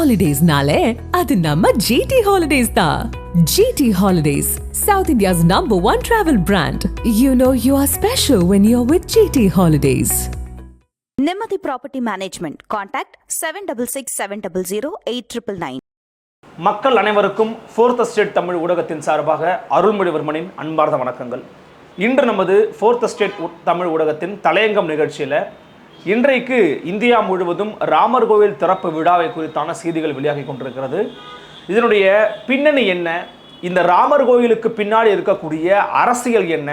ஹாலிடேஸ்னாலே அது நம்ம ஜிடி ஹாலிடேஸ் தான் GT Holidays South India's number one travel brand you know you are special when you are with GT Holidays Nimmathi property management contact seven double six seven double zero eight triple nine மக்கள் அனைவருக்கும் fourth state Tamil ஊடகத்தின் சார்பாக அருள்மொழிவர்மனின் அன்பார்ந்த வணக்கங்கள். இன்று நமது fourth state Tamil ஊடகத்தின் தலையங்கம் நிகழ்ச்சியில் இன்றைக்கு இந்தியா முழுவதும் ராமர் கோவில் திறப்பு விழாவை குறித்தான செய்திகள் வெளியாகி கொண்டிருக்கிறது. இதனுடைய பின்னணி என்ன? இந்த ராமர் கோவிலுக்கு பின்னாடி இருக்கக்கூடிய அரசியல் என்ன?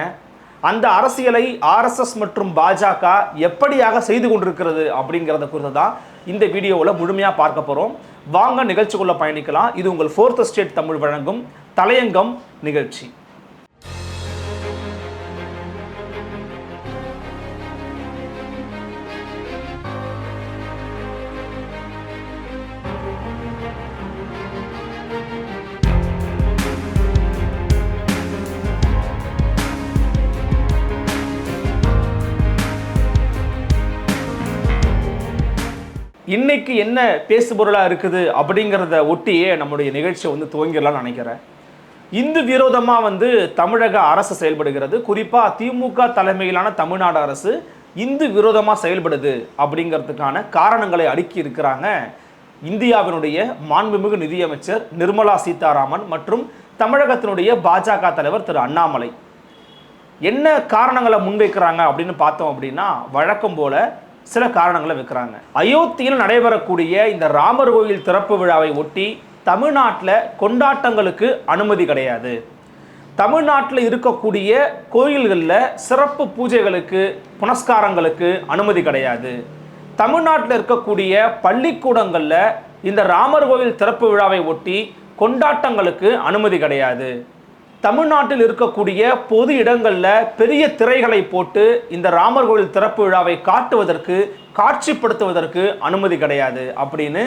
அந்த அரசியலை ஆர்எஸ்எஸ் மற்றும் பாஜக எப்படியாக செய்து கொண்டிருக்கிறது அப்படிங்கிறத குறித்து தான் இந்த வீடியோவில் முழுமையாக பார்க்க போகிறோம் வாங்க நிகழ்ச்சிக்குள்ளே பயணிக்கலாம். இது உங்கள் ஃபோர்த் ஸ்டேட் தமிழ் வழங்கும் தலையங்கம் நிகழ்ச்சி. இன்னைக்கு என்ன பேசுபொருளாக இருக்குது அப்படிங்கிறத ஒட்டியே நம்முடைய நிகழ்ச்சியை வந்து துவங்கிடலாம்னு நினைக்கிறேன். இந்து விரோதமாக வந்து தமிழக அரசு செயல்படுகிறது. குறிப்பாக திமுக தலைமையிலான தமிழ்நாடு அரசு இந்து விரோதமாக செயல்படுது அப்படிங்கிறதுக்கான காரணங்களை அடுக்கி இருக்கிறாங்க. இந்தியாவினுடைய மாண்புமிகு நிதியமைச்சர் நிர்மலா சீதாராமன் மற்றும் தமிழகத்தினுடைய பாஜக தலைவர் திரு அண்ணாமலை. என்ன காரணங்களை முன்வைக்கிறாங்க அப்படின்னு பார்த்தோம் அப்படின்னா வழக்கம் போல சில காரணங்களை வைக்கிறாங்க அயோத்தியில் நடைபெறக்கூடிய இந்த ராமர் கோயில் திறப்பு விழாவை ஒட்டி தமிழ்நாட்டில் கொண்டாட்டங்களுக்கு அனுமதி கிடையாது. தமிழ்நாட்டில் இருக்கக்கூடிய கோயில்களில் சிறப்பு பூஜைகளுக்கு புனஸ்காரங்களுக்கு அனுமதி கிடையாது. தமிழ்நாட்டில் இருக்கக்கூடிய பள்ளிக்கூடங்களில் இந்த ராமர் கோவில் திறப்பு விழாவை ஒட்டி கொண்டாட்டங்களுக்கு அனுமதி கிடையாது. தமிழ்நாட்டில் இருக்கக்கூடிய பொது இடங்களில் பெரிய திரைகளை போட்டு இந்த ராமர் கோவில் திறப்பு விழாவை காட்டுவதற்கு காட்சிப்படுத்துவதற்கு அனுமதி கிடையாது. அப்படின்னு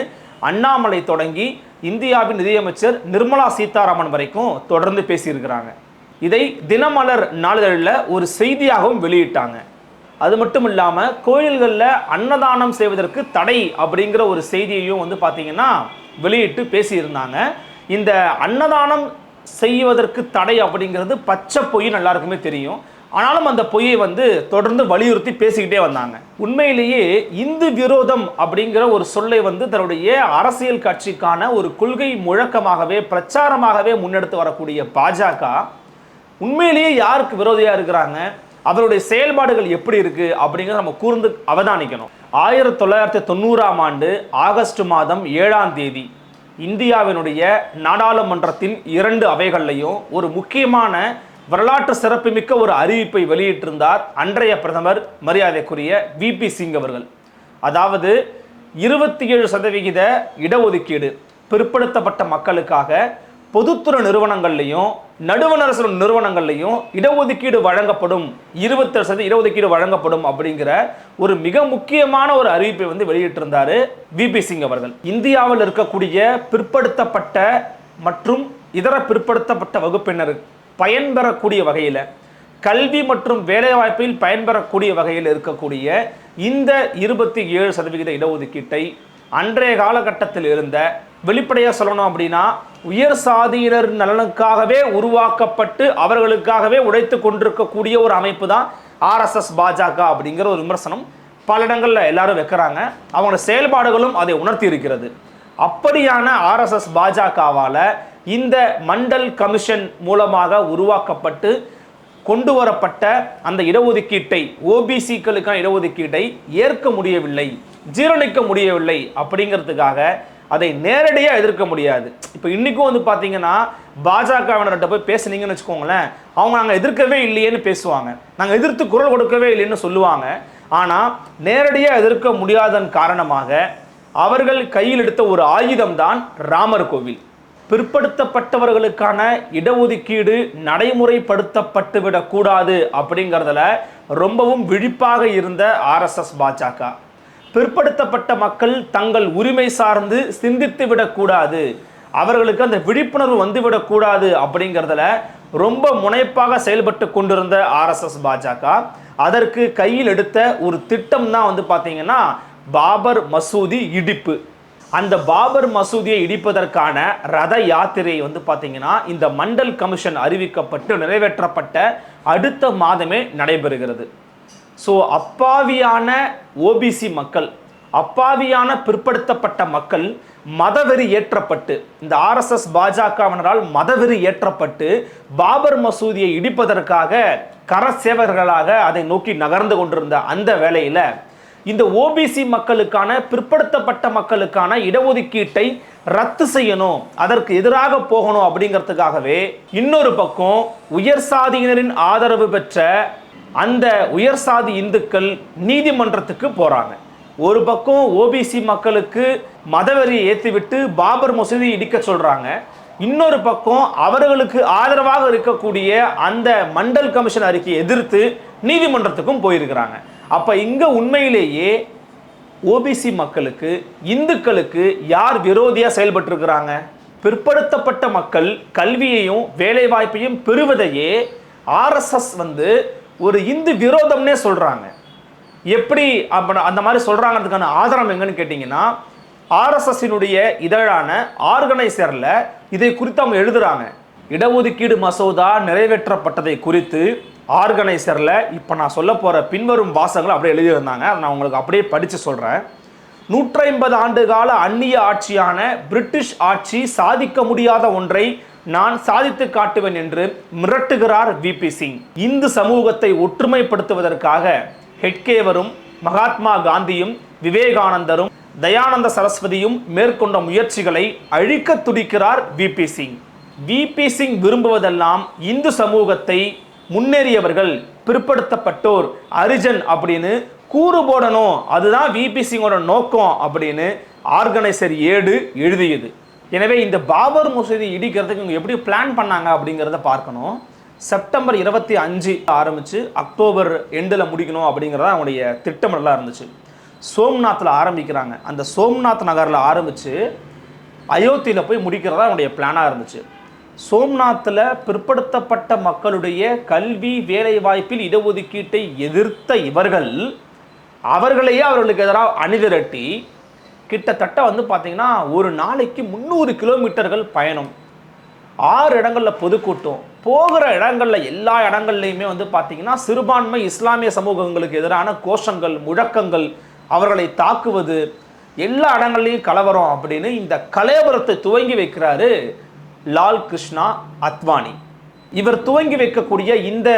அண்ணாமலை தொடங்கி இந்தியாவின் நிதியமைச்சர் நிர்மலா சீதாராமன் வரைக்கும் தொடர்ந்து பேசியிருக்கிறாங்க. இதை தினமலர் நாளிதழில் ஒரு செய்தியாகவும் வெளியிட்டாங்க. அது மட்டும் இல்லாமல் கோயில்களில் அன்னதானம் செய்வதற்கு தடை அப்படிங்கிற ஒரு செய்தியையும் வந்து பார்த்திங்கன்னா வெளியிட்டு பேசியிருந்தாங்க. இந்த அன்னதானம் செய்வதற்கு தடை அப்படிங்கிறது பச்சை பொய் எல்லாருக்குமே தெரியும். ஆனாலும் அந்த பொய்யை வந்து தொடர்ந்து வலியுறுத்தி பேசிக்கிட்டே வந்தாங்க. உண்மையிலேயே இந்து விரோதம் அப்படிங்கிற ஒரு சொல்லை வந்து தன்னுடைய அரசியல் கட்சிக்கான ஒரு கொள்கை முழக்கமாகவே பிரச்சாரமாகவே முன்னெடுத்து வரக்கூடிய பாஜக உண்மையிலேயே யாருக்கு விரோதியாக இருக்கிறாங்க? அவருடைய செயல்பாடுகள் எப்படி இருக்கு அப்படிங்கிறத நம்ம கூர்ந்து அவதானிக்கணும். ஆயிரத்தி தொள்ளாயிரத்தி தொண்ணூறாம் ஆண்டு ஆகஸ்ட் மாதம் ஏழாம் தேதி இந்தியாவினுடைய நாடாளுமன்றத்தின் இரண்டு அவைகள்லையும் ஒரு முக்கியமான வரலாற்று சிறப்புமிக்க ஒரு அறிவிப்பை வெளியிட்டிருந்தார் அன்றைய பிரதமர் மரியாதைக்குரிய விபி சிங் அவர்கள். அதாவது இருபத்தி ஏழு சதவிகித இடஒதுக்கீடு பிற்படுத்தப்பட்ட மக்களுக்காக பொதுத்துறை நிறுவனங்கள்லையும் நடுவண் அரசு நிறுவனங்கள்லையும் இடஒதுக்கீடு வழங்கப்படும். இருபத்தேழு சதவீதம் இடஒதுக்கீடு வழங்கப்படும் அப்படிங்கிற ஒரு மிக முக்கியமான ஒரு அறிவிப்பை வந்து வெளியிட்டிருந்தார் விபி சிங் அவர்கள். இந்தியாவில் இருக்கக்கூடிய பிற்படுத்தப்பட்ட மற்றும் இதர பிற்படுத்தப்பட்ட வகுப்பினர் பயன்பெறக்கூடிய வகையில் கல்வி மற்றும் வேலைவாய்ப்பில் பயன்பெறக்கூடிய வகையில் இருக்கக்கூடிய இந்த இருபத்தி ஏழு சதவிகித இடஒதுக்கீட்டை அன்றைய காலகட்டத்தில் இருந்த வெளிப்படையாக சொல்லணும் அப்படின்னா உயர் சாதியினர் நலனுக்காகவே உருவாக்கப்பட்டு அவர்களுக்காகவே உடைத்து கொண்டிருக்கக்கூடிய ஒரு அமைப்பு தான் ஆர்எஸ்எஸ் பாஜக அப்படிங்கிற ஒரு விமர்சனம் பல இடங்களில் எல்லாரும் வைக்கிறாங்க. அவங்களோட செயல்பாடுகளும் அதை உணர்த்தி இருக்கிறது. அப்படியான ஆர்எஸ்எஸ் பாஜகவால் இந்த மண்டல் கமிஷன் மூலமாக உருவாக்கப்பட்டு கொண்டு வரப்பட்ட அந்த இடஒதுக்கீட்டை ஓபிசிக்களுக்கான இடஒதுக்கீட்டை ஏற்க முடியவில்லை ஜீரணிக்க முடியவில்லை அப்படிங்கிறதுக்காக அதை நேரடியாக எதிர்க்க முடியாது. இப்போ இன்றைக்கும் வந்து பார்த்தீங்கன்னா பாஜகவினர்கிட்ட போய் பேசுனீங்கன்னு வச்சுக்கோங்களேன் அவங்க நாங்கள் எதிர்க்கவே இல்லையேன்னு பேசுவாங்க. நாங்கள் எதிர்த்து குரல் கொடுக்கவே இல்லைன்னு சொல்லுவாங்க. ஆனால் நேரடியாக எதிர்க்க முடியாதன் காரணமாக அவர்கள் கையில் எடுத்த ஒரு ஆயுதம் தான் ராமர் கோவில். பிற்படுத்தப்பட்டவர்களுக்கான இடஒதுக்கீடு நடைமுறைப்படுத்தப்பட்டு விடக்கூடாது அப்படிங்கிறதுல ரொம்பவும் விழிப்பாக இருந்த ஆர்எஸ்எஸ் பாஜக. பிற்படுத்தப்பட்ட மக்கள் தங்கள் உரிமை சார்ந்து சிந்தித்து விடக்கூடாது. அவர்களுக்கு அந்த விழிப்புணர்வு வந்துவிடக்கூடாது அப்படிங்கிறதுல ரொம்ப முனைப்பாக செயல்பட்டு கொண்டிருந்த ஆர்எஸ்எஸ் பாஜக. அதற்கு கையில் எடுத்த ஒரு திட்டம் தான் வந்து பார்த்தீங்கன்னா பாபர் மசூதி இடிப்பு. அந்த பாபர் மசூதியை இடிப்பதற்கான ரத யாத்திரை வந்து பார்த்தீங்கன்னா இந்த மண்டல் கமிஷன் அறிவிக்கப்பட்டு நிறைவேற்றப்பட்ட அடுத்த மாதமே நடைபெறுகிறது. ஸோ அப்பாவியான ஓபிசி மக்கள் அப்பாவியான பிற்படுத்தப்பட்ட மக்கள் மதவெறி ஏற்றப்பட்டு இந்த ஆர்எஸ்எஸ் பாஜகவினரால் மதவெறி ஏற்றப்பட்டு பாபர் மசூதியை இடிப்பதற்காக கரசேவர்களாக அதை நோக்கி நகர்ந்து கொண்டிருந்த அந்த வேளையில் இந்த ஓபிசி மக்களுக்கான பிற்படுத்தப்பட்ட மக்களுக்கான இடஒதுக்கீட்டை ரத்து செய்யணும் அதற்கு எதிராக போகணும் அப்படிங்கிறதுக்காகவே இன்னொரு பக்கம் உயர் சாதியினரின் ஆதரவு பெற்ற அந்த உயர் சாதி இந்துக்கள் நீதிமன்றத்துக்கு போகிறாங்க ஒரு பக்கம் ஓபிசி மக்களுக்கு மதவெறியை ஏற்றிவிட்டு பாபர் மசூதி இடிக்க சொல்கிறாங்க இன்னொரு பக்கம் அவர்களுக்கு ஆதரவாக இருக்கக்கூடிய அந்த மண்டல் கமிஷன் அறிக்கையை எதிர்த்து நீதிமன்றத்துக்கும் போயிருக்கிறாங்க. அப்போ இங்கே உண்மையிலேயே ஓபிசி மக்களுக்கு இந்துக்களுக்கு யார் விரோதியாக செயல்பட்டுருக்கிறாங்க? பிற்படுத்தப்பட்ட மக்கள் கல்வியையும் வேலைவாய்ப்பையும் பெறுவதையே ஆர்எஸ்எஸ் வந்து ஒரு இந்து விரோதம்னே சொல்கிறாங்க எப்படி அப்ப அந்த மாதிரி சொல்கிறாங்கிறதுக்கான ஆதாரம் எங்கன்னு கேட்டிங்கன்னா ஆர்எஸ்எஸ்ஸினுடைய இதழான ஆர்கனைசரில் இதை குறித்து அவங்க எழுதுகிறாங்க இடஒதுக்கீடு மசோதா நிறைவேற்றப்பட்டதை குறித்து ஆர்கனைசரில் இப்போ நான் சொல்ல போகிற பின்வரும் வாசகங்கள் அப்படியே எழுதியிருந்தாங்க. அதை நான் உங்களுக்கு அப்படியே படித்து சொல்கிறேன் நூற்றி ஐம்பது ஆண்டு கால அந்நிய ஆட்சியான பிரிட்டிஷ் ஆட்சி சாதிக்க முடியாத ஒன்றை நான் சாதித்து காட்டுவேன் என்று மிரட்டுகிறார் விபி சிங் இந்து சமூகத்தை ஒற்றுமைப்படுத்துவதற்காக ஹெட்கேவரும் மகாத்மா காந்தியும் விவேகானந்தரும் தயானந்த சரஸ்வதியும் மேற்கொண்ட முயற்சிகளை அழிக்க துடிக்கிறார் விபி சிங் விபி சிங் விரும்புவதெல்லாம் இந்து சமூகத்தை முன்னேறியவர்கள் பிற்படுத்தப்பட்டோர் அரிஜன் அப்படின்னு கூறு போடணும். அதுதான் விபி சிங்கோட நோக்கம் அப்படின்னு ஆர்கனைசர் ஏடு எழுதியது. எனவே இந்த பாபர் மசூதி இடிக்கிறதுக்கு இவங்க எப்படி பிளான் பண்ணாங்க அப்படிங்கிறத பார்க்கணும். செப்டம்பர் இருபத்தி அஞ்சு ஆரம்பித்து அக்டோபர் எண்டில் முடிக்கணும் அப்படிங்கிறத அவங்களுடைய திட்டமிடலாக இருந்துச்சு. சோம்நாத்தில் ஆரம்பிக்கிறாங்க. அந்த சோம்நாத் நகரில் ஆரம்பித்து அயோத்தியில் போய் முடிக்கிறதா அவனுடைய பிளானாக இருந்துச்சு. சோம்நாத்தில் பிற்படுத்தப்பட்ட மக்களுடைய கல்வி வேலைவாய்ப்பில் இடஒதுக்கீட்டை எதிர்த்த இவர்கள் அவர்களையே அவர்களுக்கு எதிராக அணிதிரட்டி கிட்டத்தட்ட வந்து பார்த்தீங்கன்னா ஒரு நாளைக்கு முந்நூறு கிலோமீட்டர்கள் பயணம். ஆறு இடங்களில் பொதுக்கூட்டம். போகிற இடங்களில் எல்லா இடங்கள்லையுமே வந்து பார்த்தீங்கன்னா சிறுபான்மை இஸ்லாமிய சமூகங்களுக்கு எதிரான கோஷங்கள் முழக்கங்கள் அவர்களை தாக்குவது எல்லா இடங்கள்லையும் கலவரம் அப்படின்னு இந்த கலவரத்தை துவங்கி வைக்கிறாரு லால் கிருஷ்ணா அத்வானி. இவர் துவங்கி வைக்கக்கூடிய இந்த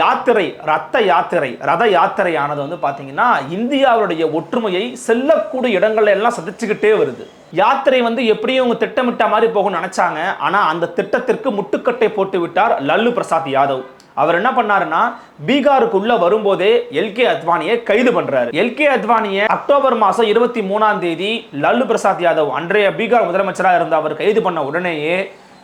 யாத்திரை ரத்த யாத்திரை ரத யாத்திரையானது வந்து பார்த்தீங்கன்னா இந்தியாவுடைய ஒற்றுமையை செல்லக்கூடிய இடங்கள்ல எல்லாம் சதிச்சுக்கிட்டே வருது. யாத்திரை வந்து எப்படியும் இவங்க திட்டமிட்ட மாதிரி போகும்னு நினைச்சாங்க. ஆனால் அந்த திட்டத்திற்கு முட்டுக்கட்டை போட்டு விட்டார் லல்லு பிரசாத் யாதவ். அவர் என்ன பண்ணாருன்னா பீகாருக்குள்ள வரும்போதே எல்கே அத்வானியை கைது பண்றாரு. எல்கே அத்வானியை அக்டோபர் மாசம் இருபத்தி மூணாம் தேதி லல்லு பிரசாத் யாதவ் அன்றைய பீகார் முதலமைச்சராக இருந்த அவர் கைது பண்ண உடனேயே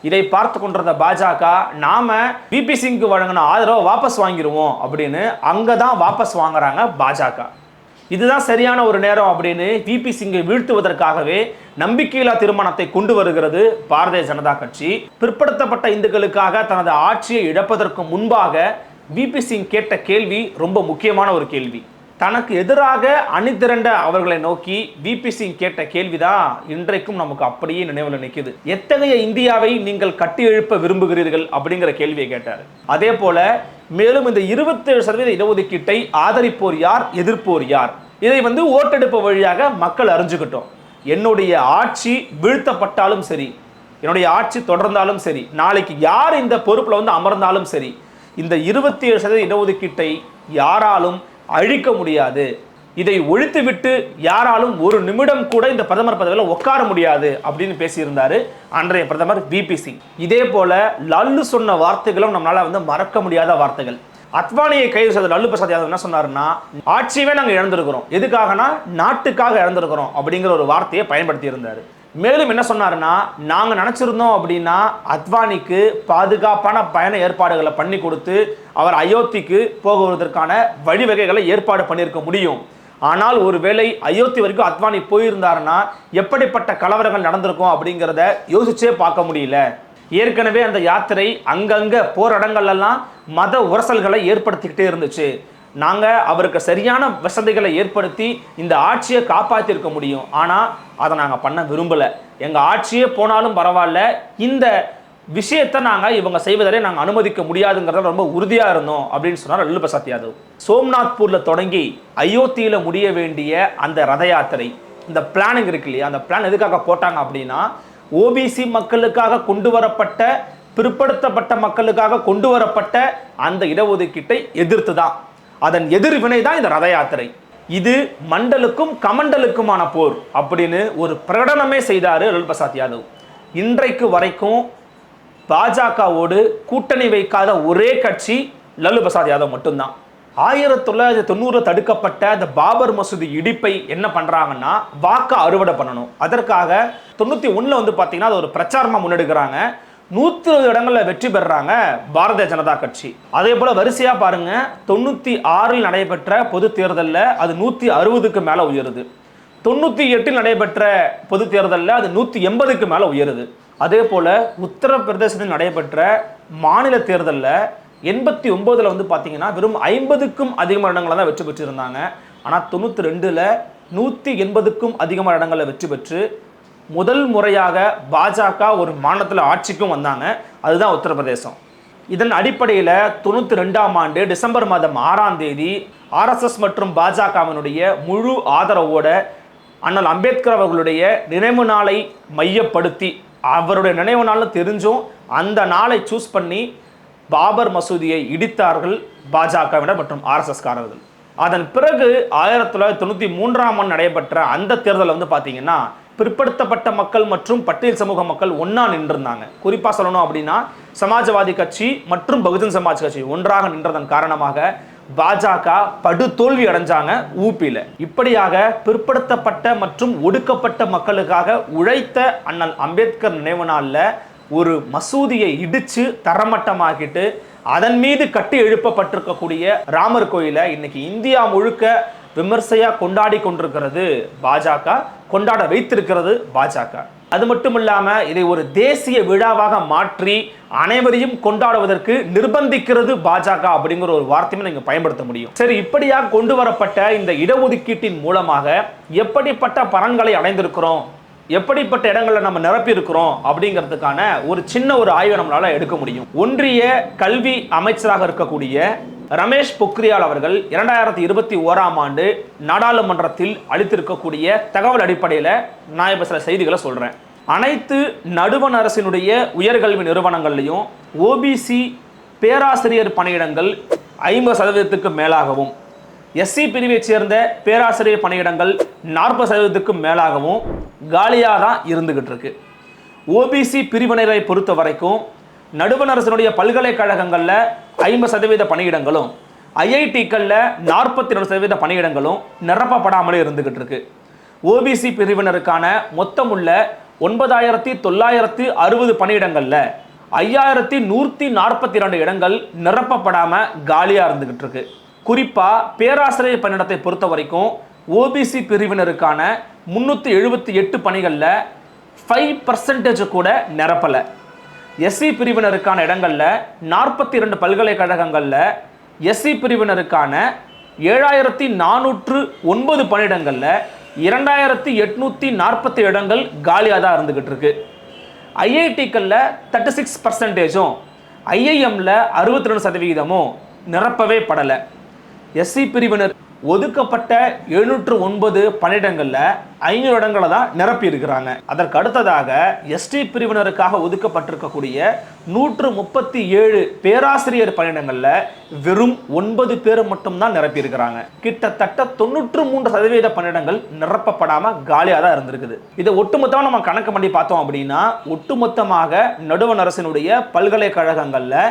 இதை பார்த்து கொண்டிருந்த பாஜக நாம பிபி சிங்க்கு வழங்கின ஆதரவை வாபஸ் வாங்கிடுவோம் அப்படின்னு அங்கே தான் வாபஸ் வாங்குறாங்க பாஜக. இதுதான் சரியான ஒரு நேரம் அப்படின்னு பிபி சிங்கை வீழ்த்துவதற்காகவே நம்பிக்கையில்லா திருமணத்தை கொண்டு வருகிறது பாரதிய ஜனதா கட்சி. பிற்படுத்தப்பட்ட இந்துக்களுக்காக தனது ஆட்சியை இழப்பதற்கு முன்பாக பிபி சிங் கேட்ட கேள்வி ரொம்ப முக்கியமான ஒரு கேள்வி. தனக்கு எதிராக அணிதிரண்ட அவர்களை நோக்கி விபி சிங் கேட்ட கேள்விதான் இன்றைக்கும் நமக்கு அப்படியே நினைவில் நிற்குது எத்தகைய இந்தியாவை நீங்கள் கட்டி எழுப்ப விரும்புகிறீர்கள் அப்படிங்கிற கேள்வியை கேட்டார். அதே போல மேலும் இந்த இருபத்தேழு சதவீத இடஒதுக்கீட்டை ஆதரிப்போர் யார் எதிர்ப்போர் யார்? இதை வந்து ஓட்டெடுப்பு வழியாக மக்கள் அறிஞ்சுக்கிட்டோம். என்னுடைய ஆட்சி வீழ்த்தப்பட்டாலும் சரி என்னுடைய ஆட்சி தொடர்ந்தாலும் சரி நாளைக்கு யார் இந்த பொறுப்பில் வந்து அமர்ந்தாலும் சரி இந்த இருபத்தி ஏழு சதவீத இடஒதுக்கீட்டை யாராலும் அழிக்க முடியாது. இதை ஒழித்துவிட்டு யாராலும் ஒரு நிமிடம் கூட இந்த பிரதமர் பதவியில் உட்கார முடியாது அப்படின்னு பேசியிருந்தார் அன்றைய பிரதமர் பிபிசி சிங் இதே போல லல்லு சொன்ன வார்த்தைகளும் நம்மளால் வந்து மறக்க முடியாத வார்த்தைகள். அத்வானியை கைது செய்த லல்லு பிரசாத் யாதவ் என்ன சொன்னாருன்னா ஆட்சியவே நாங்கள் இழந்திருக்கிறோம். எதுக்காகனா நாட்டுக்காக இழந்திருக்கிறோம் அப்படிங்கிற ஒரு வார்த்தையை பயன்படுத்தி இருந்தார் மேலும் என்ன சொன்னாருன்னா நாங்க நினைச்சிருந்தோம் அப்படின்னா அத்வானிக்கு பாதுகாப்பான பயண ஏற்பாடுகளை பண்ணி கொடுத்து அவர் அயோத்திக்கு போகுவதற்கான வழிவகைகளை ஏற்பாடு பண்ணியிருக்க முடியும். ஆனால் ஒருவேளை அயோத்தி வரைக்கும் அத்வானி போயிருந்தாருன்னா எப்படிப்பட்ட கலவரங்கள் நடந்திருக்கும் அப்படிங்கிறத யோசிச்சே பார்க்க முடியல. ஏற்கனவே அந்த யாத்திரை அங்கங்க போர் இடங்கள்லாம் மத உரசல்களை ஏற்படுத்திக்கிட்டே இருந்துச்சு. நாங்கள் அவருக்கு சரியான வசதிகளை ஏற்படுத்தி இந்த ஆட்சியை காப்பாற்றிருக்க முடியும். ஆனால் அதை நாங்கள் பண்ண விரும்பலை. எங்கள் ஆட்சியே போனாலும் பரவாயில்ல. இந்த விஷயத்தை நாங்கள் இவங்க செய்வதை நாங்கள் அனுமதிக்க முடியாதுங்கிறத ரொம்ப உறுதியாக இருந்தோம் அப்படின்னு சொன்னார் லல்லு பிரசாத் யாதவ். சோம்நாத்பூரில் தொடங்கி அயோத்தியில் முடிய வேண்டிய அந்த ரத யாத்திரை இந்த பிளானுங்க இருக்கு இல்லையா? அந்த பிளான் எதுக்காக போட்டாங்க அப்படின்னா ஓபிசி மக்களுக்காக கொண்டு வரப்பட்ட பிற்படுத்தப்பட்ட மக்களுக்காக கொண்டு வரப்பட்ட அந்த இடஒதுக்கீட்டை எதிர்த்து தான் அதன் எதிர்வினை தான் இந்த ரத யாத்திரை இது மண்டலுக்கும் கமண்டலுக்குமான போர் அப்படின்னு ஒரு பிரகடனமே செய்தார் அருள் பிரசாத் யாதவ். இன்றைக்கு வரைக்கும் பாஜகவோடு கூட்டணி வைக்காத ஒரே கட்சி லல்லு பிரசாத் யாதவ் மட்டும்தான். ஆயிரத்தி தொள்ளாயிரத்தி தொண்ணூறு தடுக்கப்பட்ட அந்த பாபர் மசூதி இடிப்பை என்ன பண்றாங்கன்னா வாக்க அறுவடை பண்ணணும். அதற்காக தொண்ணூத்தி ஒண்ணுல வந்து பாத்தீங்கன்னா அது ஒரு பிரச்சாரமா முன்னெடுக்கிறாங்க. நூற்றி இருபது இடங்களில் வெற்றி பெறுறாங்க பாரதிய ஜனதா கட்சி. அதே போல் வரிசையாக பாருங்கள் தொண்ணூற்றி ஆறில் நடைபெற்ற பொது தேர்தலில் அது நூற்றி அறுபதுக்கு மேலே உயருது. தொண்ணூற்றி எட்டில் நடைபெற்ற பொது தேர்தலில் அது நூற்றி எண்பதுக்கு மேலே உயருது. அதே போல் உத்தரப்பிரதேசத்தில் நடைபெற்ற மாநில தேர்தலில் எண்பத்தி ஒம்போதில் வந்து பார்த்தீங்கன்னா வெறும் ஐம்பதுக்கும் அதிகமான இடங்களை தான் வெற்றி பெற்றிருந்தாங்க. ஆனால் தொண்ணூற்றி ரெண்டில் நூற்றி எண்பதுக்கும் அதிகமான இடங்களில் வெற்றி பெற்று முதல் முறையாக பாஜக ஒரு மாநிலத்தில் ஆட்சிக்கும் வந்தாங்க. அதுதான் உத்தரப்பிரதேசம். இதன் அடிப்படையில் தொண்ணூற்றி ரெண்டாம் ஆண்டு டிசம்பர் மாதம் ஆறாம் தேதி ஆர்எஸ்எஸ் மற்றும் பாஜகவினுடைய முழு ஆதரவோட அண்ணல் அம்பேத்கர் அவர்களுடைய நினைவு நாளை மையப்படுத்தி அவருடைய நினைவு நாள்னு தெரிஞ்சும் அந்த நாளை சூஸ் பண்ணி பாபர் மசூதியை இடித்தார்கள் பாஜகவினர் மற்றும் ஆர்எஸ்எஸ்காரர்கள் அதன் பிறகு ஆயிரத்தி தொள்ளாயிரத்தி தொண்ணூற்றி மூன்றாம் ஆண்டு நடைபெற்ற அந்த தேர்தலில் வந்து பார்த்தீங்கன்னா பிற்படுத்தப்பட்ட மக்கள் மற்றும் பட்டியல் சமூக மக்கள் ஒன்றா நின்றிருந்தாங்க. குறிப்பாக சொல்லணும் அப்படின்னா சமாஜ்வாதி கட்சி மற்றும் பகுஜன் சமாஜ் கட்சி ஒன்றாக நின்றதன் காரணமாக பாஜக படுதோல்வி அடைஞ்சாங்க ஊபியில் இப்படியாக பிற்படுத்தப்பட்ட மற்றும் ஒடுக்கப்பட்ட மக்களுக்காக உழைத்த அண்ணல் அம்பேத்கர் நினைவு நாளில் ஒரு மசூதியை இடித்து தரமட்டமாக்கிட்டு அதன் மீது கட்டி எழுப்பப்பட்டிருக்கக்கூடிய ராமர் கோயிலை இன்னைக்கு இந்தியா முழுக்க விமர்சையாக கொண்டாடி கொண்டிருக்கிறது பாஜக. கொண்டாட வைத்திருக்கிறது பாஜக. அது மட்டும் இல்லாமல் இதை ஒரு தேசிய விழாவாக மாற்றி அனைவரையும் கொண்டாடுவதற்கு நிர்பந்திக்கிறது பாஜக அப்படிங்கிற ஒரு வார்த்தையும் நீங்க பயன்படுத்த முடியும். சரி இப்படியாக கொண்டு வரப்பட்ட இந்த இடஒதுக்கீட்டின் மூலமாக எப்படிப்பட்ட பலன்களை அடைந்திருக்கிறோம்? எப்படிப்பட்ட இடங்களை நம்ம நிரப்பி இருக்கிறோம் அப்படிங்கிறதுக்கான ஒரு சின்ன ஒரு ஆய்வை நம்மளால எடுக்க முடியும். ஒன்றிய கல்வி அமைச்சராக இருக்கக்கூடிய ரமேஷ் பொக்ரியால் அவர்கள் இரண்டாயிரத்தி இருபத்தி ஓராம் ஆண்டு நாடாளுமன்றத்தில் அளித்திருக்கக்கூடிய தகவல் அடிப்படையில் நான் இப்போ சில செய்திகளை சொல்கிறேன் அனைத்து நடுவண் அரசினுடைய உயர்கல்வி நிறுவனங்கள்லையும் ஓபிசி பேராசிரியர் பணியிடங்கள் ஐம்பது சதவீதத்துக்கு மேலாகவும் எஸ்சி பிரிவைச் சேர்ந்த பேராசிரியர் பணியிடங்கள் நாற்பது சதவீதத்துக்கும் மேலாகவும் காலியாக தான் இருந்துகிட்டு இருக்கு. ஓபிசி பிரிவினரை பொறுத்த வரைக்கும் நடுவண் அரசனுடைய பல்கலைக்கழகங்களில் ஐம்பது சதவீத பணியிடங்களும் ஐஐடிக்களில் நாற்பத்தி ரெண்டு சதவீத பணியிடங்களும் நிரப்பப்படாமலே இருந்துகிட்டு இருக்கு. ஓபிசி பிரிவினருக்கான மொத்தமுள்ள ஒன்பதாயிரத்தி தொள்ளாயிரத்தி அறுபது பணியிடங்களில் ஐயாயிரத்தி நூற்றி நாற்பத்தி ரெண்டு இடங்கள் நிரப்பப்படாமல் காலியாக இருந்துகிட்டு இருக்கு. குறிப்பாக பேராசிரியர் பணியிடத்தை பொறுத்த வரைக்கும் ஓபிசி பிரிவினருக்கான முன்னூற்றி எழுபத்தி எட்டு பணிகளில் ஃபைவ் பர்சன்டேஜ் கூட நிரப்பலை. எஸ்சி பிரிவினருக்கான இடங்களில் நாற்பத்தி ரெண்டு பல்கலைக்கழகங்களில் எஸ்சி பிரிவினருக்கான ஏழாயிரத்தி நானூற்று ஒன்பது பணியிடங்களில் இரண்டாயிரத்தி எட்நூற்றி நாற்பத்தி இடங்கள் காலியாக தான் இருந்துக்கிட்டு இருக்கு. ஐஐடிக்களில் தேர்ட்டி சிக்ஸ் பர்சன்டேஜும் ஐஐஎம்மில் அறுபத்தி ரெண்டு சதவிகிதமும் நிரப்பவே படலை. எஸ்சி பிரிவினர் ஒதுக்கப்பட்ட எழுநூற்று ஒன்பது பணியிடங்களில் ஐநூறு இடங்களை தான் நிரப்பி இருக்கிறாங்க அதற்கு அடுத்ததாக எஸ்டி பிரிவினருக்காக ஒதுக்கப்பட்டிருக்கக்கூடிய நூற்று முப்பத்தி ஏழு பேராசிரியர் பணியிடங்களில் வெறும் ஒன்பது பேர் மட்டும்தான் நிரப்பி இருக்கிறாங்க கிட்டத்தட்ட தொண்ணூற்று மூன்று சதவீத பணியிடங்கள் நிரப்பப்படாம காலியாக தான் இருந்திருக்குது. இதை ஒட்டுமொத்தமாக நம்ம கணக்கு பண்ணி பார்த்தோம் அப்படின்னா ஒட்டுமொத்தமாக நடுவண் அரசினுடைய பல்கலைக்கழகங்களில்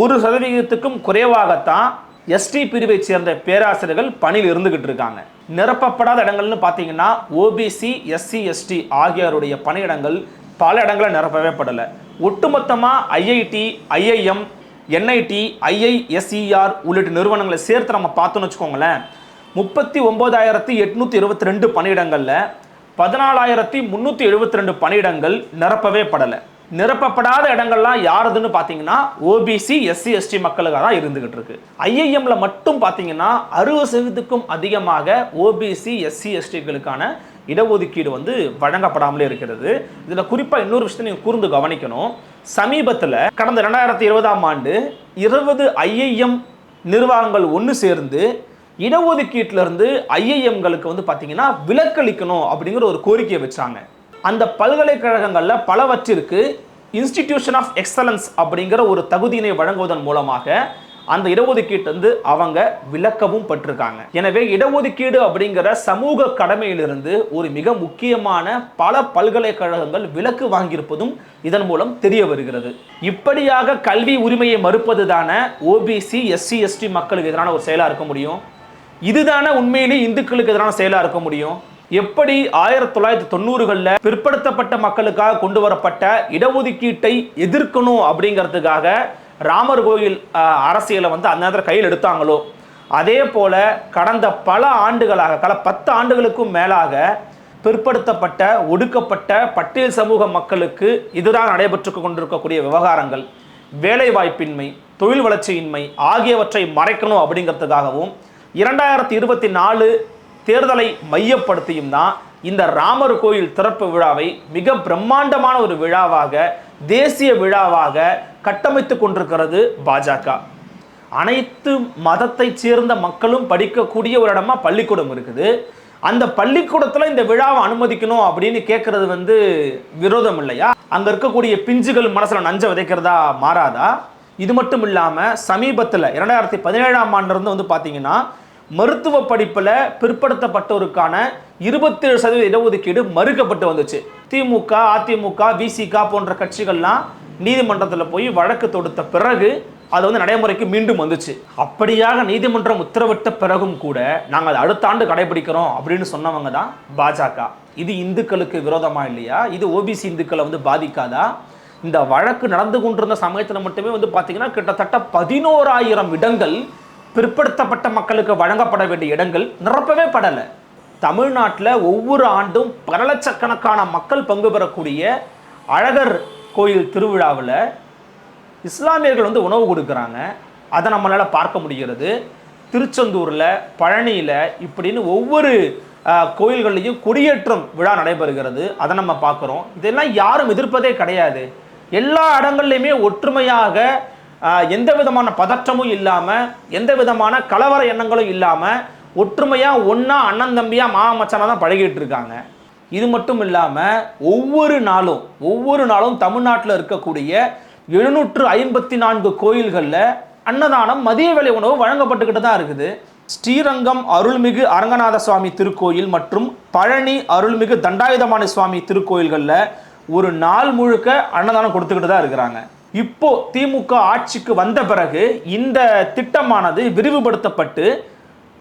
ஒரு சதவிகிதத்துக்கும் குறைவாகத்தான் எஸ்டி பிரிவை சேர்ந்த பேராசிரியர்கள் பணியில் இருந்துகிட்டு இருக்காங்க. நிரப்பப்படாத இடங்கள்னு பார்த்தீங்கன்னா ஓபிசி எஸ்சி எஸ்டி ஆகியோருடைய பணியிடங்கள் பல இடங்களில் நிரப்பவே படலை. ஒட்டுமொத்தமாக ஐஐடி ஐஐஎம் என்ஐடி ஐஐஎஸ்இஆர் உள்ளிட்ட நிறுவனங்களை சேர்த்து நம்ம பார்த்தோன்னு வச்சுக்கோங்களேன். முப்பத்தி ஒம்போதாயிரத்தி எட்நூற்றி இருபத்தி ரெண்டு பணியிடங்களில் பதினாலாயிரத்தி முந்நூற்றி எழுபத்தி ரெண்டு பணியிடங்கள் நிரப்பவே படலை. நிரப்பப்படாத இடங்கள்லாம் யாருதுன்னு பார்த்தீங்கன்னா ஓபிசி எஸ்சி எஸ்டி மக்களுக்காக தான் இருந்துகிட்டு இருக்கு. ஐஐஎம்ல மட்டும் பார்த்தீங்கன்னா அறுபது சதவீதத்துக்கும் அதிகமாக ஓபிசி எஸ்சி எஸ்டிகளுக்கான இடஒதுக்கீடு வந்து வழங்கப்படாமலே இருக்கிறது. இதில் குறிப்பாக இன்னொரு விஷயத்தை நீங்கள் கூர்ந்து கவனிக்கணும். சமீபத்தில் கடந்த ரெண்டாயிரத்தி இருபதாம் ஆண்டு இருபது ஐஐஎம் நிர்வாகங்கள் ஒன்று சேர்ந்து இடஒதுக்கீட்டிலிருந்து ஐஐஎம்களுக்கு வந்து பார்த்தீங்கன்னா விலக்களிக்கணும் அப்படிங்கிற ஒரு கோரிக்கையை வச்சாங்க. அந்த பல்கலைக்கழகங்களில் பலவற்றிற்கு இன்ஸ்டிடியூஷன் ஆஃப் எக்ஸலன்ஸ் அப்படிங்கிற ஒரு தகுதியினை வழங்குவதன் மூலமாக அந்த இடஒதுக்கீட்டு வந்து அவங்க விளக்கவும் பட்டிருக்காங்க. எனவே இடஒதுக்கீடு அப்படிங்கிற சமூக கடமையிலிருந்து ஒரு மிக முக்கியமான பல பல்கலைக்கழகங்கள் விலக்கு வாங்கியிருப்பதும் இதன் மூலம் தெரிய வருகிறது. இப்படியாக கல்வி உரிமையை மறுப்பது தானே ஓபிசி எஸ்சி எஸ்டி மக்களுக்கு எதிரான ஒரு செயலாக இருக்க முடியும்? இதுதானே உண்மையிலே இந்துக்களுக்கு எதிரான செயலாக இருக்க முடியும்? எப்படி ஆயிரத்தி தொள்ளாயிரத்தி தொண்ணூறுகளில் பிற்படுத்தப்பட்ட மக்களுக்காக கொண்டு வரப்பட்ட இடஒதுக்கீட்டை எதிர்க்கணும் அப்படிங்கிறதுக்காக ராமர் கோயில் அரசியலை வந்து அந்த நேரத்தில் கையில் எடுத்தாங்களோ? அதே போல கடந்த பல ஆண்டுகளாக கல பத்து ஆண்டுகளுக்கும் மேலாக பிற்படுத்தப்பட்ட ஒடுக்கப்பட்ட பட்டியல் சமூக மக்களுக்கு எதிராக நடைபெற்று கொண்டிருக்கக்கூடிய விவகாரங்கள் வேலைவாய்ப்பின்மை தொழில் வளர்ச்சியின்மை ஆகியவற்றை மறைக்கணும் அப்படிங்கிறதுக்காகவும் இரண்டாயிரத்தி இருபத்தி நாலு தேர்தலை மையப்படுத்தியும் தான் இந்த ராமர் கோயில் திறப்பு விழாவை மிக பிரம்மாண்டமான ஒரு விழாவாக தேசிய விழாவாக கட்டமைத்து கொண்டிருக்கிறது பாஜக. அனைத்து மதத்தை சேர்ந்த மக்களும் படிக்கக்கூடிய ஒரு இடமா பள்ளிக்கூடம் இருக்குது. அந்த பள்ளிக்கூடத்தில் இந்த விழாவை அனுமதிக்கணும் அப்படின்னு கேட்கறது வந்து விரோதம் இல்லையா? அங்கே இருக்கக்கூடிய பிஞ்சுகள் மனசில் நஞ்ச விதைக்கிறதா மாறாதா? இது மட்டும் இல்லாமல் சமீபத்தில் இரண்டாயிரத்தி பதினேழாம் ஆண்டிலிருந்து வந்து பார்த்தீங்கன்னா மருத்துவ படிப்பில் பிற்படுத்தப்பட்டோருக்கான இருபத்தேழு சதவீத இடஒதுக்கீடு மறுக்கப்பட்டு வந்துச்சு. திமுக அதிமுக விசிக போன்ற கட்சிகள்லாம் நீதிமன்றத்தில் போய் வழக்கு தொடுத்த பிறகு அது வந்து நடைமுறைக்கு மீண்டும் வந்துச்சு. அப்படியாக நீதிமன்றம் உத்தரவிட்ட பிறகும் கூட நாங்கள் அதை அடுத்த ஆண்டு கடைபிடிக்கிறோம் அப்படின்னு சொன்னவங்க தான் பாஜக. இது இந்துக்களுக்கு விரோதமா இல்லையா? இது ஓபிசி இந்துக்களை வந்து பாதிக்காதா? இந்த வழக்கு நடந்து கொண்டிருந்த சமயத்தில் மட்டுமே வந்து பார்த்தீங்கன்னா கிட்டத்தட்ட பதினோராயிரம் இடங்கள் பிற்படுத்தப்பட்ட மக்களுக்கு வழங்கப்பட வேண்டிய இடங்கள் நிரப்பவே படலை. தமிழ்நாட்டில் ஒவ்வொரு ஆண்டும் பல லட்சக்கணக்கான மக்கள் பங்கு பெறக்கூடிய அழகர் கோயில் திருவிழாவில் இஸ்லாமியர்கள் வந்து உணவு கொடுக்குறாங்க. அதை நம்மளால் பார்க்க முடிகிறது. திருச்செந்தூரில் பழனியில் இப்படின்னு ஒவ்வொரு கோயில்கள்லையும் கொடியேற்றம் விழா நடைபெறுகிறது. அதை நம்ம பார்க்குறோம். இதெல்லாம் யாரும் எதிர்ப்பதே கிடையாது. எல்லா இடங்கள்லையுமே ஒற்றுமையாக எந்த விதமான பதற்றமும் இல்லாமல் எந்த விதமான கலவர எண்ணங்களும் இல்லாமல் ஒற்றுமையாக ஒன்றா அண்ணன் தம்பியாக மாமச்சனாக தான் பழகிட்டு இருக்காங்க. இது மட்டும் இல்லாமல் ஒவ்வொரு நாளும் ஒவ்வொரு நாளும் தமிழ்நாட்டில் இருக்கக்கூடிய எழுநூற்று ஐம்பத்தி நான்கு கோயில்களில் அன்னதானம் மதிய வேலை உணவு வழங்கப்பட்டுக்கிட்டு தான் இருக்குது. ஸ்ரீரங்கம் அருள்மிகு அரங்கநாத சுவாமி திருக்கோயில் மற்றும் பழனி அருள்மிகு தண்டாயுதமான சுவாமி திருக்கோயில்களில் ஒரு நாள் முழுக்க அன்னதானம் கொடுத்துக்கிட்டு தான் இருக்கிறாங்க. இப்போ திமுக ஆட்சிக்கு வந்த பிறகு இந்த திட்டமானது விரிவுபடுத்தப்பட்டு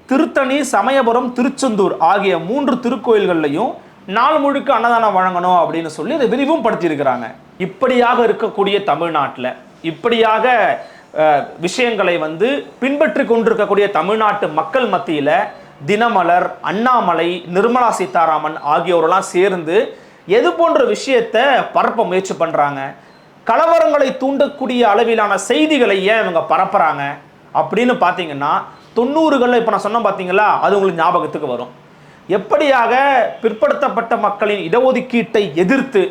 திருத்தணி சமயபுரம் திருச்செந்தூர் ஆகிய மூன்று திருக்கோயில்கள்லையும் நாள் முழுக்க அன்னதானம் வழங்கணும் அப்படின்னு சொல்லி இதை விரிவும் படுத்தியிருக்கிறாங்க. இப்படியாக இருக்கக்கூடிய தமிழ்நாட்டில் இப்படியாக விஷயங்களை வந்து பின்பற்றி கொண்டிருக்கக்கூடிய தமிழ்நாட்டு மக்கள் மத்தியில் தினமலர் அண்ணாமலை நிர்மலா சீதாராமன் ஆகியோரெல்லாம் சேர்ந்து எது போன்ற விஷயத்தை பரப்ப முயற்சி பண்ணுறாங்க கலவரங்களை தூண்டக்கூடிய அளவிலான செய்திகளை ஏன் இவங்க பரப்புறாங்க? அப்படின்னு பார்த்தீங்கன்னா தொண்ணூறுகளில் இப்போ நான் சொன்ன பார்த்தீங்களா அது உங்களுக்கு ஞாபகத்துக்கு வரும். எப்படியாக பிற்படுத்தப்பட்ட மக்களின் இடஒதுக்கீட்டை எதிர்த்து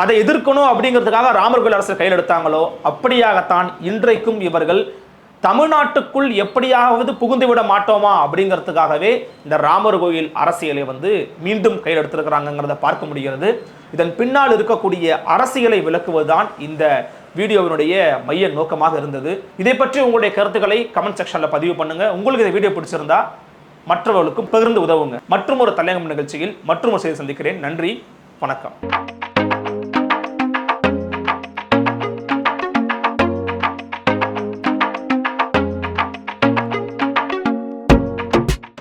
அதை எதிர்க்கணும் அப்படிங்கிறதுக்காக ராமர் கோயில் அரசர் கையில் எடுத்தாங்களோ அப்படியாகத்தான் இன்றைக்கும் இவர்கள் தமிழ்நாட்டுக்குள் எப்படியாவது புகுந்துவிட மாட்டோமா அப்படிங்கிறதுக்காகவே இந்த ராமர் கோயில் அரசியலை வந்து மீண்டும் கையில் எடுத்திருக்கிறாங்கிறத பார்க்க முடிகிறது. இதன் பின்னால் இருக்கக்கூடிய அரசியலை விளக்குவதுதான் இந்த வீடியோவினுடைய மைய நோக்கமாக இருந்தது. இதை பற்றி உங்களுடைய கருத்துக்களை கமெண்ட் செக்ஷனில் பதிவு பண்ணுங்க. உங்களுக்கு இந்த வீடியோ பிடிச்சிருந்தா மற்றவர்களுக்கும் பகிர்ந்து உதவுங்க. மற்றும் ஒரு தலையங்கம் நிகழ்ச்சியில் மற்றும் ஒரு செய்தி சந்திக்கிறேன். நன்றி. வணக்கம்.